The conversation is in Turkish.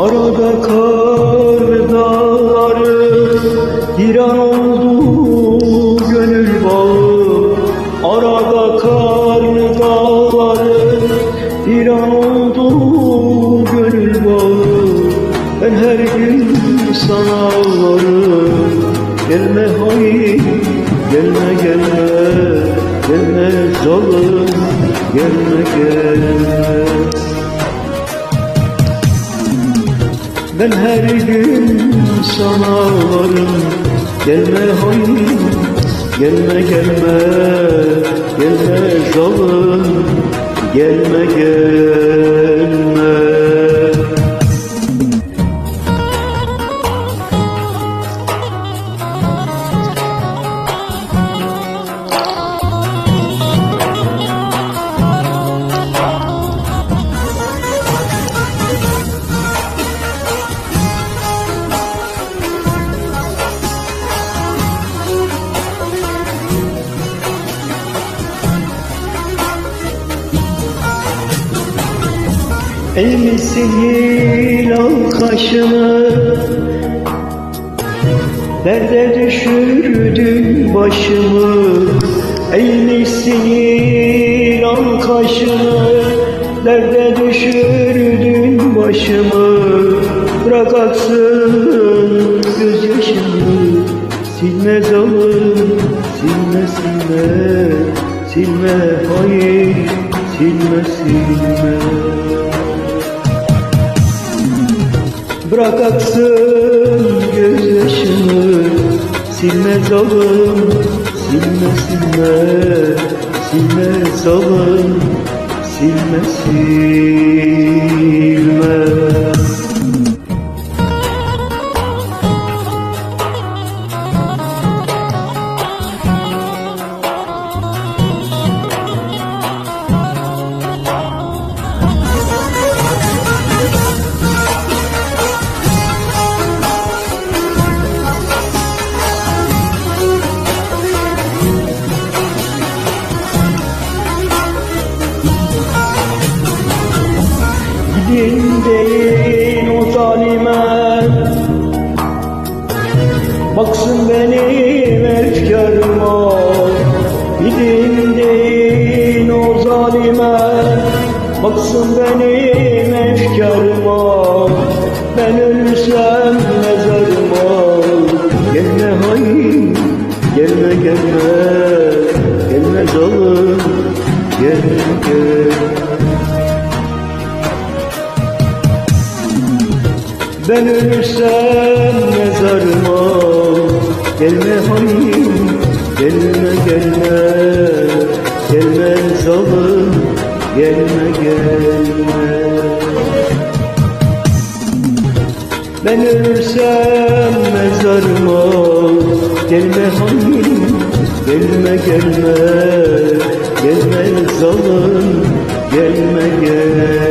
Arada kar dağları bir an oldu gönül bağı. Arada kar dağları bir an oldu gönül bağı. Ben her gün sana ağlarım. Gelme hayır, gelme gelme Gelme zalim, gelme gelme Ben her gün sana varım. Gelme hayır, gelme gelme Gelme zalim, gelme gelme Elbiseyi al kaşını. Derde düşürdün başımı? Elbiseyi al kaşını. Derde düşürdün başımı? Bırak aksın gözyaşımı. Silme zalim, silme silme. Silme hayır, silme silme Bırak aksın gözyaşımı. Silme zalim, silme silme. Silme zalim, silme silme Gidin deyin o zalime. Baksın benim efkarıma Gidin deyin o zalime. Baksın benim efkarıma Ben ölürsem mezarıma Gelme hayır, gelme gelme. Gelme zalim, gelme Ben ölürsem mezarıma Gelme hayır, gelme gelme. Gelme zalim, gelme gelme. Ben ölürsem mezarıma Gelme hayır, gelme gelme. Gelme zalim, gelme gelme